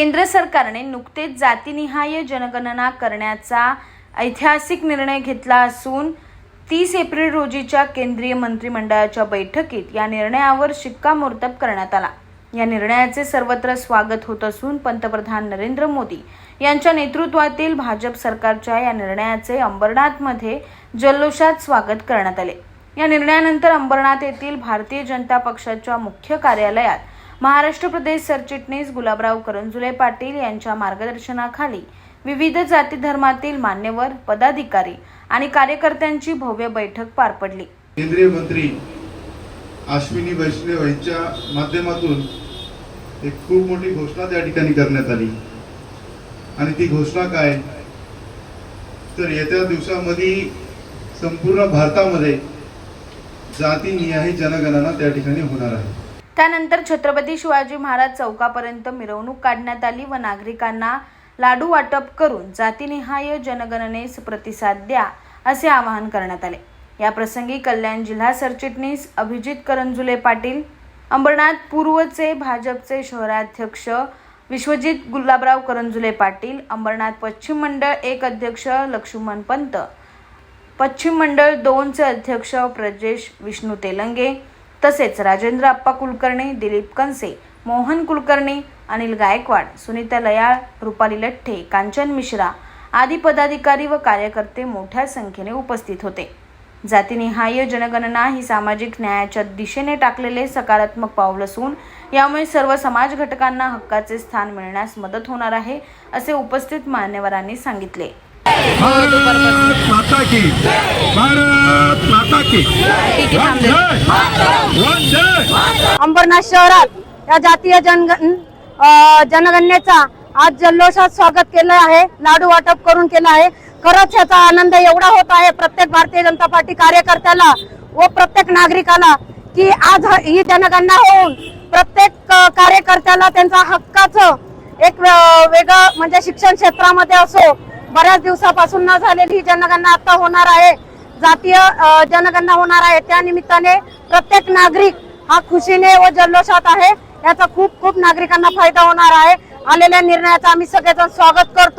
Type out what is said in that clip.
केंद्र सरकारने नुकतेच जातीनिहाय जनगणना करण्याचा ऐतिहासिक निर्णय घेतला असून तीस एप्रिल रोजीच्या केंद्रीय मंत्रिमंडळाच्या बैठकीत या निर्णयावर शिक्कामोर्तब करण्यात आला. या निर्णयाचे सर्वत्र स्वागत होत असून पंतप्रधान नरेंद्र मोदी यांच्या नेतृत्वातील भाजप सरकारच्या या निर्णयाचे अंबरनाथमध्ये जल्लोषात स्वागत करण्यात आले. या निर्णयानंतर अंबरनाथ येथील भारतीय जनता पक्षाच्या मुख्य कार्यालयात महाराष्ट्र प्रदेश सरचिटणीस गुलाबराव करंजुले पाटील यांच्या मार्गदर्शनाखाली विविध जाती धर्मातील मान्यवर पदाधिकारी आणि कार्यकर्त्यांची भव्य बैठक पार पडली. केंद्रीय मंत्री अश्विनी वैष्णव यांच्या माध्यमातून एक खूप मोठी घोषणा त्या ठिकाणी करण्यात आली. आणि ती घोषणा काय? तर येत्या दिवसामध्ये संपूर्ण भारतामध्ये जातीनिहाय जनगणना त्या ठिकाणी होणार आहे. त्यानंतर छत्रपती शिवाजी महाराज चौकापर्यंत मिरवणूक काढण्यात आली व नागरिकांना लाडू वाटप करून जातीनिहाय जनगणनेस प्रतिसाद द्या असे आवाहन करण्यात आले. या प्रसंगी कल्याण जिल्हा सरचिटणीस अभिजित करंजुले पाटील अंबरनाथ पूर्वचे भाजपचे शहराध्यक्ष विश्वजित गुलाबराव करंजुले पाटील अंबरनाथ पश्चिम मंडळ एक अध्यक्ष लक्ष्मण पंत पश्चिम मंडळ दोनचे अध्यक्ष प्रजेश विष्णू तेलंगे तसेच राजेंद्र अप्पा कुलकर्णी दिलीप कनसे मोहन कुलकर्णी अनिल गायकवाड सुनीता लयाळ रुपाली लठ्ठे कांचन मिश्रा आदी पदाधिकारी व कार्यकर्ते मोठ्या संख्येने उपस्थित होते. जातीनिहाय जनगणना ही सामाजिक न्यायाच्या दिशेने टाकलेले सकारात्मक पाऊल असून यामुळे सर्व समाज घटकांना हक्काचे स्थान मिळण्यास मदत होणार आहे असे उपस्थित मान्यवरांनी सांगितले. भारत माता अंबरनाथ शहरात या जातीय जनगण जनगणनेचा आज जल्लोषात स्वागत केलं आहे. लाडू वाटप करून केलं आहे. खरंच याचा आनंद एवढा होत आहे प्रत्येक भारतीय जनता पार्टी कार्यकर्त्याला व प्रत्येक नागरिकाला की आज ही जनगणना होऊन प्रत्येक कार्यकर्त्याला त्यांचा हक्काचं एक वेगळं म्हणजे शिक्षण क्षेत्रामध्ये असो बऱ्याच दिवसापासून न झालेली ही जनगणना आता होणार आहे. जातीय जनगणना होणार आहे. त्या निमित्ताने प्रत्येक नागरिक हा खुशीने व जल्लोषात आहे. याचा खूप खूप नागरिकांना फायदा होणार आहे. आलेल्या निर्णयाचं आम्ही सगळेजण स्वागत करतो.